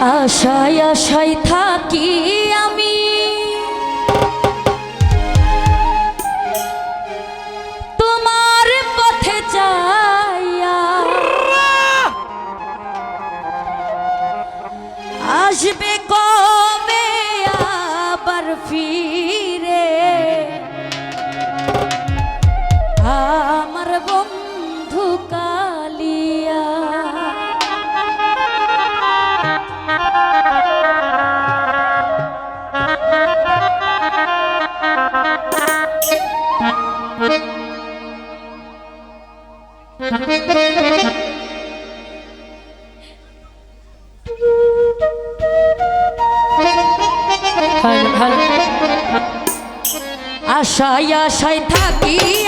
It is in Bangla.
আশায় আশায় থাকি আমি। তোমার পথে যাইয়া আসবে কবে আশায় আশায় থাকি